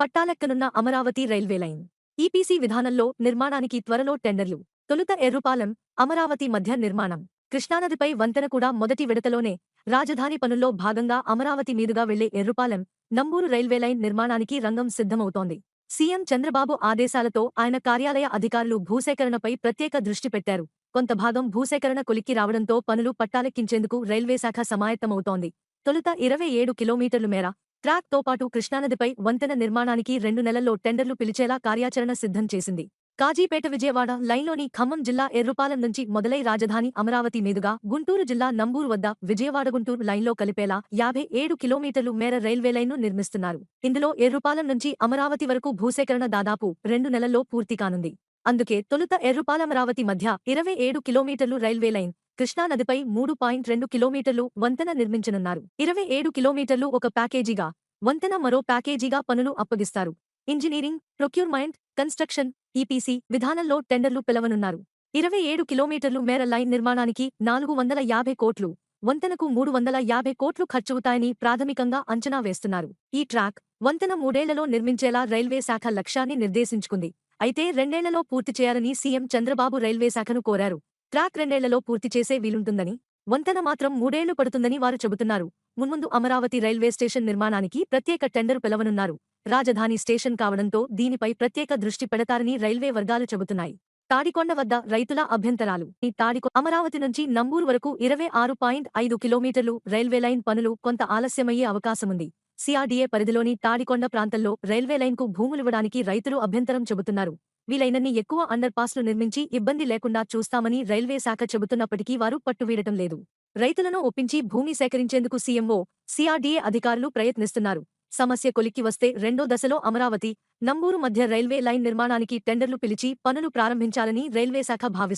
పట్టాలెక్కనున్న Amaravati railway line. EPC విధానంలో నిర్మాణానికి త్వరలో టెండర్లు. తొలుత ఎర్రుపాలెం అమరావతి మధ్య నిర్మాణం. కృష్ణానదిపై వంతెన కూడా మొదటి విడతలోనే రాజధాని పనుల్లో భాగంగా అమరావతి మీదుగా వెళ్ళే ఎర్రుపాలెం నంబూరు రైల్వే లైన్ నిర్మాణానికి రంగం సిద్ధమవుతోంది. సీఎం చంద్రబాబు ఆదేశాలతో ఆయన కార్యాలయ అధికారులు భూసేకరణపై ప్రత్యేక దృష్టి పెట్టారు. కొంత భాగం భూసేకరణ కొలిక్కి రావడంతో పనులు పట్టాలెక్కించేందుకు రైల్వే శాఖ సమాయత్తమవుతోంది. తొలుత ఇరవై ఏడు కిలోమీటర్లు మేర ట్రాక్తో పాటు కృష్ణానదిపై వంతెన నిర్మాణానికి రెండు నెలల్లో టెండర్లు పిలిచేలా కార్యాచరణ సిద్ధం చేసింది. కాజీపేట విజయవాడ లైన్లోని ఖమ్మం జిల్లా ఎర్రుపాలెం నుంచి మొదలై రాజధాని అమరావతి మీదుగా గుంటూరు జిల్లా నంబూరు వద్ద విజయవాడ గుంటూరు లైన్లో కలిపేలా యాభై ఏడు కిలోమీటర్లు మేర రైల్వే లైన్ను నిర్మిస్తున్నారు. ఇందులో ఎర్రుపాలెం నుంచి అమరావతి వరకు భూసేకరణ దాదాపు రెండు నెలల్లో పూర్తి కానుంది. అందుకే తొలుత ఎర్రుపాలమరావతి మధ్య ఇరవై ఏడు కిలోమీటర్లు రైల్వే లైన్ కృష్ణానదిపై మూడు పాయింట్ రెండు కిలోమీటర్లు వంతెన నిర్మించనున్నారు. ఇరవై ఏడు కిలోమీటర్లు ఒక ప్యాకేజీగా వంతెన మరో ప్యాకేజీగా పనులు అప్పగిస్తారు. ఇంజనీరింగ్ ప్రొక్యూర్మెంట్ కన్స్ట్రక్షన్ ఈపీసీ విధానంలో టెండర్లు పిలవనున్నారు. ఇరవై ఏడు కిలోమీటర్లు మేర లైన్ నిర్మాణానికి నాలుగు వందల యాభై కోట్లు వంతెనకు మూడు వందల యాభై కోట్లు ఖర్చవుతాయని ప్రాథమికంగా అంచనా వేస్తున్నారు. ఈ ట్రాక్ వంతెన మూడేళ్ళలో నిర్మించేలా రైల్వే శాఖ లక్ష్యాన్ని నిర్దేశించుకుంది. అయితే రెండేళ్ళలో పూర్తి చేయాలని సీఎం చంద్రబాబు రైల్వే శాఖను కోరారు. ట్రాక్ రెండేళ్ళలో పూర్తి చేసే వీలుంటుందని వంతెన మాత్రం మూడేళ్ళు పడుతుందని వారు చెబుతున్నారు. మున్ముందు అమరావతి రైల్వే స్టేషన్ నిర్మాణానికి ప్రత్యేక టెండర్ పిలవనున్నారు. రాజధాని స్టేషన్ కావడంతో దీనిపై ప్రత్యేక దృష్టి పెడతారని రైల్వే వర్గాలు చెబుతున్నాయి. తాడికొండ వద్ద రైతుల అభ్యంతరాలు. ఈ తాడికొ అమరావతి నుంచి నంబూరు వరకు ఇరవై ఆరు పాయింట్ ఐదు కిలోమీటర్లు రైల్వే లైన్ పనులు కొంత ఆలస్యమయ్యే అవకాశముంది. సిఆర్డీఏ పరిధిలోని తాడికొండ ప్రాంతంలో రైల్వే లైన్కు భూములివ్వడానికి రైతులు అభ్యంతరం చెబుతున్నారు. వీలైనన్ని ఎక్కువ అండర్ పాస్లు నిర్మించి ఇబ్బంది లేకుండా చూస్తామని రైల్వే శాఖ చెబుతున్నప్పటికీ వారు పట్టువీడటం లేదు. రైతులను ఒప్పించి భూమి సేకరించేందుకు సీఎంఓ సిఆర్డీఏ అధికారులు ప్రయత్నిస్తున్నారు. సమస్య కొలిక్కి వస్తే రెండో దశలో అమరావతి నంబూరు మధ్య రైల్వే లైన్ నిర్మాణానికి టెండర్లు పిలిచి పనులు ప్రారంభించాలని రైల్వే శాఖ భావిస్తుంది